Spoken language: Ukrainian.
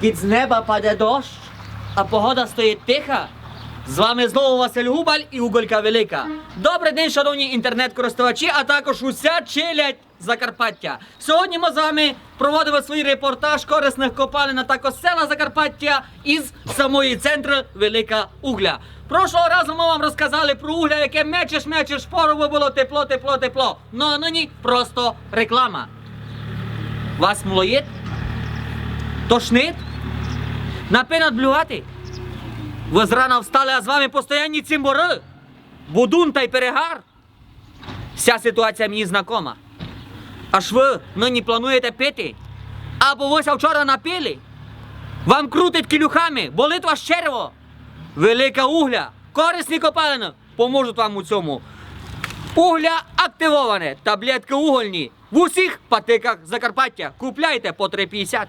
Під з неба паде дощ, а погода стоїть тиха. З вами знову Василь Губаль і Уголька Велика. Добрий день, шановні інтернет-користувачі, а також уся челядь Закарпаття. Сьогодні ми з вами проводимо свій репортаж корисних копалин на також села Закарпаття із самої центру Велика Угля. Прошлого разу ми вам розказали про угля, яке мечеш, мечеш, порову було тепло, тепло, тепло. Ну а нині просто реклама. Вас млоїть? Тошнить? Напинать блювати? Ви зрана встали, а з вами постоянні цимбори, будун та й перегар. Вся ситуація мені знакома. Аж ви нині плануєте пити? Або ви вчора напили? Вам крутить кілюхами, болить ваш черво. Велика угля, корисні копалини поможуть вам у цьому. Угля активоване, таблетки угольні. В усіх патиках Закарпаття. Купляйте по 3,50.